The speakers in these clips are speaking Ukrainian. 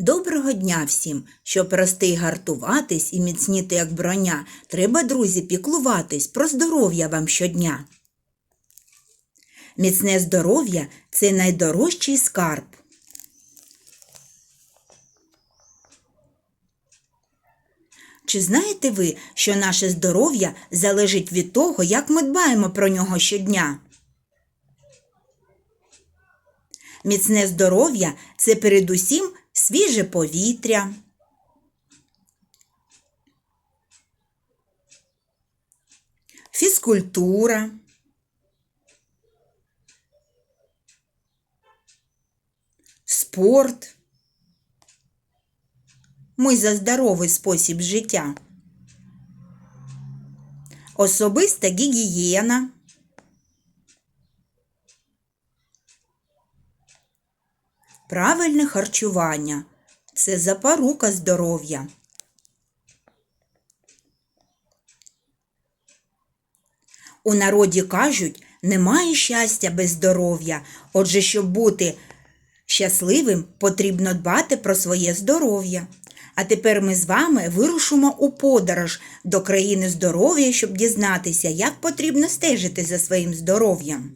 Доброго дня всім! Щоб рости гартуватись і міцніти як броня, треба, друзі, піклуватись про здоров'я вам щодня. Міцне здоров'я це найдорожчий скарб. Чи знаєте ви, що наше здоров'я залежить від того, як ми дбаємо про нього щодня? Міцне здоров'я це передусім свіже повітря, фізкультура, спорт. Ми за здоровий спосіб життя. Особиста гігієна. Правильне харчування це запорука здоров'я. У народі кажуть, немає щастя без здоров'я. Отже, щоб бути щасливим, потрібно дбати про своє здоров'я. А тепер ми з вами вирушимо у подорож до країни здоров'я, щоб дізнатися, як потрібно стежити за своїм здоров'ям.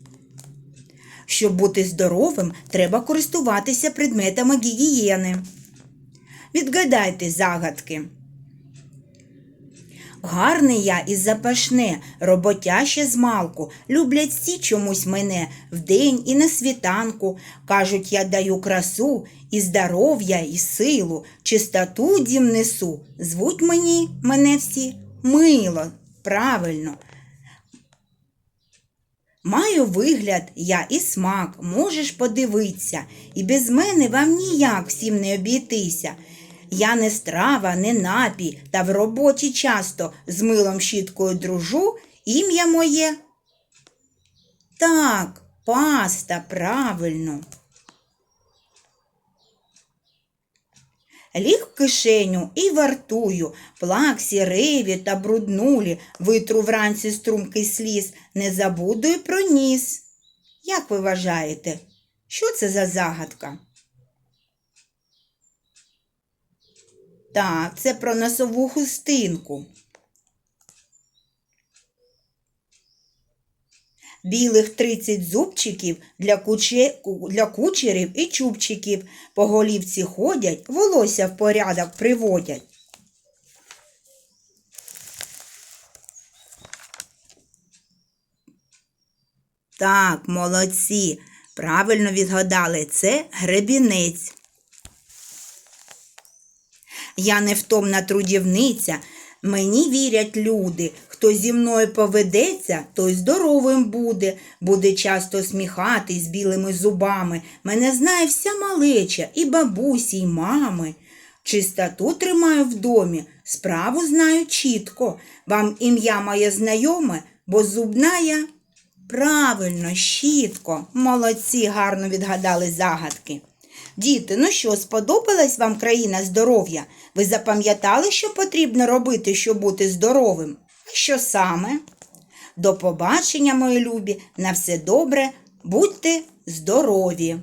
Щоб бути здоровим, треба користуватися предметами гігієни. Відгадайте загадки. Гарний я і запашне, роботяще змалку, люблять всі чомусь мене вдень і на світанку. Кажуть, я даю красу і здоров'я, і силу, чистоту дім несу. Звуть мені мене всі мило, правильно. Маю вигляд я і смак, можеш подивитися, і без мене вам ніяк всім не обійтися. Я не страва, не напій, та в роботі часто з милом щіткою дружу, ім'я моє. Так, паста, правильно. Ліг в кишеню і вартую, плаксі, риві та бруднулі, витру вранці струмкий сліз, не забуду й про ніс. Як ви вважаєте, що це за загадка? Так, це про носову хустинку. Білих 30 зубчиків для, куче, для кучерів і чубчиків. По голівці ходять, волосся в порядок приводять. Так, молодці. Правильно відгадали, це гребінець. Я невтомна трудівниця, мені вірять люди. Хто зі мною поведеться, той здоровим буде, буде часто сміхатись білими зубами. Мене знає вся малеча, і бабусі, і мами. Чистоту тримаю в домі, справу знаю чітко. Вам ім'я моє знайоме, бо зубна я. Правильно, щітко. Молодці, гарно відгадали загадки. Діти, ну що, сподобалась вам країна здоров'я? Ви запам'ятали, що потрібно робити, щоб бути здоровим? Що саме? До побачення, мої любі, на все добре, будьте здорові!